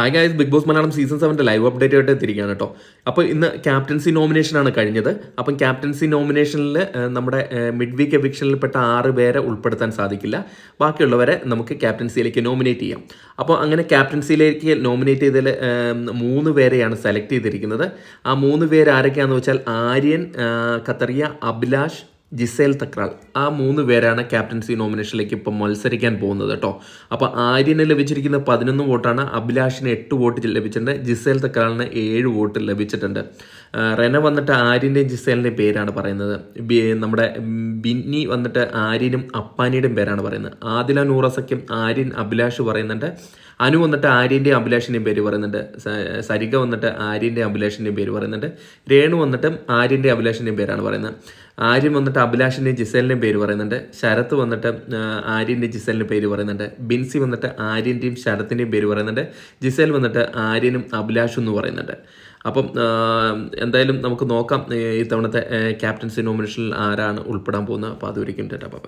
Hi guys Bigg Boss Malayalam season സെവന്റെ live update ആയിട്ട് എത്തിയിരിക്കുകയാണ് കേട്ടോ അപ്പോൾ ഇന്ന് ക്യാപ്റ്റൻസി നോമിനേഷനാണ് കഴിഞ്ഞത്. അപ്പം ക്യാപ്റ്റൻസി നോമിനേഷനിൽ നമ്മുടെ മിഡ് വീക്ക് എവിക്ഷനിൽപ്പെട്ട ആറ് പേരെ ഉൾപ്പെടുത്താൻ സാധിക്കില്ല. ബാക്കിയുള്ളവരെ നമുക്ക് ക്യാപ്റ്റൻസിയിലേക്ക് നോമിനേറ്റ് ചെയ്യാം. അപ്പോൾ അങ്ങനെ ക്യാപ്റ്റൻസിയിലേക്ക് നോമിനേറ്റ് ചെയ്തതിൽ മൂന്ന് പേരെയാണ് സെലക്ട് ചെയ്തിരിക്കുന്നത്. ആ മൂന്ന് പേര് ആരൊക്കെയാണെന്ന് വെച്ചാൽ ആര്യൻ കത്തറിയ അഭിലാഷ് ജിസേൽ തക്രാൾ. ആ മൂന്ന് പേരാണ് ക്യാപ്റ്റൻസി നോമിനേഷനിലേക്ക് ഇപ്പം മത്സരിക്കാൻ പോകുന്നത് കേട്ടോ അപ്പോൾ ആര്യന് ലഭിച്ചിരിക്കുന്ന പതിനൊന്ന് വോട്ടാണ് അഭിലാഷിന് എട്ട് വോട്ട് ലഭിച്ചിട്ടുണ്ട്. ജിസേൽ തക്രാളിന് ഏഴ് വോട്ട് ലഭിച്ചിട്ടുണ്ട്. റെന വന്നിട്ട് ആര്യന്റെയും ജിസേലിന്റെയും പേരാണ് പറയുന്നത്. നമ്മുടെ ബിന്നി വന്നിട്ട് ആര്യനും അപ്പാനിയുടെയും പേരാണ് പറയുന്നത്. ആദില നൂറസയ്ക്കും ആര്യൻ അഭിലാഷ് പറയുന്നുണ്ട്. അനു വന്നിട്ട് ആര്യന്റെയും അഭിലാഷിന്റെയും പേര് പറയുന്നുണ്ട്. സരിക വന്നിട്ട് ആര്യന്റെയും അഭിലാഷിന്റെയും പേര് പറയുന്നുണ്ട്. രേണു വന്നിട്ടും ആര്യന്റെയും അഭിലാഷിന്റെയും പേരാണ് പറയുന്നത്. ആര്യൻ വന്നിട്ട് അഭിലാഷിന്റെയും ജിസേലിന്റെയും പേര് പറയുന്നുണ്ട്. ശരത്ത് വന്നിട്ട് ആര്യന്റെയും ജിസലിന്റെ പേര് പറയുന്നുണ്ട്. ബിൻസി വന്നിട്ട് ആര്യന്റെയും ശരത്തിന്റെയും പേര് പറയുന്നുണ്ട്. ജിസേൽ വന്നിട്ട് ആര്യനും അഭിലാഷും എന്ന് പറയുന്നുണ്ട്. അപ്പം എന്തായാലും നമുക്ക് നോക്കാം ഇത്തവണത്തെ ക്യാപ്റ്റൻസി നോമിനേഷനിൽ ആരാണ് ഉൾപ്പെടാൻ പോകുന്നത്. അപ്പോൾ അതൊരിക്കും ടാറ്റാ ബൈ